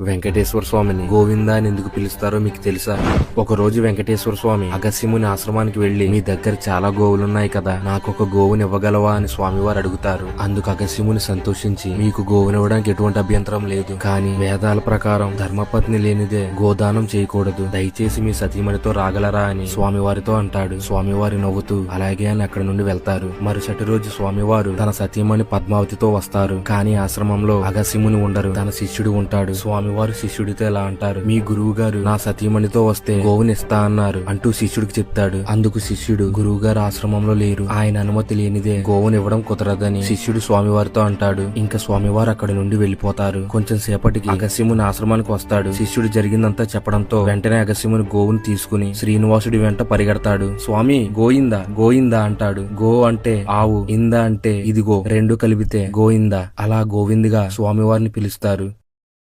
వెంకటేశ్వర స్వామిని. గోవిందా అని ఎందుకు పిలుస్తారో మీకు తెలుసా? ఒక రోజు వెంకటేశ్వర స్వామి అగస్యముని ఆశ్రమానికి వెళ్ళి మీ దగ్గర చాలా గోవులున్నాయి కదా నాకు ఒక గోవుని ఇవ్వగలవా అని స్వామివారు అడుగుతారు. అందుకు అగస్యముని సంతోషించి మీకు గోవునివ్వడానికి ఎటువంటి అభ్యంతరం లేదు. కానీ వేదాల ప్రకారం ధర్మపత్ని లేనిదే గోదానం చేయకూడదు. దయచేసి మీ సతీమణితో రాగలరా? అని స్వామివారితో అంటాడు. స్వామివారి నవ్వుతూ అలాగే అని అక్కడ నుండి వెళ్తారు. మరుసటి రోజు స్వామివారు తన సతీమణి పద్మావతితో వస్తారు. కానీ ఆశ్రమంలో అగస్యముని ఉండరు. తన శిష్యుడు ఉంటాడు. స్వామి స్వామివారు శిష్యుడితో ఇలా అంటారు? మీ గురువు గారు నా సతీమణితో వస్తే గోవుని ఇస్తా అన్నారు. అంటూ శిష్యుడికి చెప్తాడు. అందుకు శిష్యుడు గురువు గారు ఆశ్రమంలో లేరు. ఆయన అనుమతి లేనిదే గోవుని ఇవ్వడం కుదరదని శిష్యుడు స్వామివారితో అంటాడు. ఇంకా స్వామివారు అక్కడి నుండి వెళ్ళిపోతారు కొంచెం సేపటికి అగస్యముని ఆశ్రమానికి వస్తాడు. శిష్యుడు జరిగిందంతా చెప్పడంతో వెంటనే అగస్యముని గోవును తీసుకుని శ్రీనివాసుడి వెంట పరిగెడతాడు. స్వామి గోయిందా? గోయిందా అంటాడు. గో అంటే ఆవు ఇందా అంటే ఇదిగో రెండు కలిపితే గోయిందా? అలా గోవిందిగా స్వామివారిని పిలుస్తారు.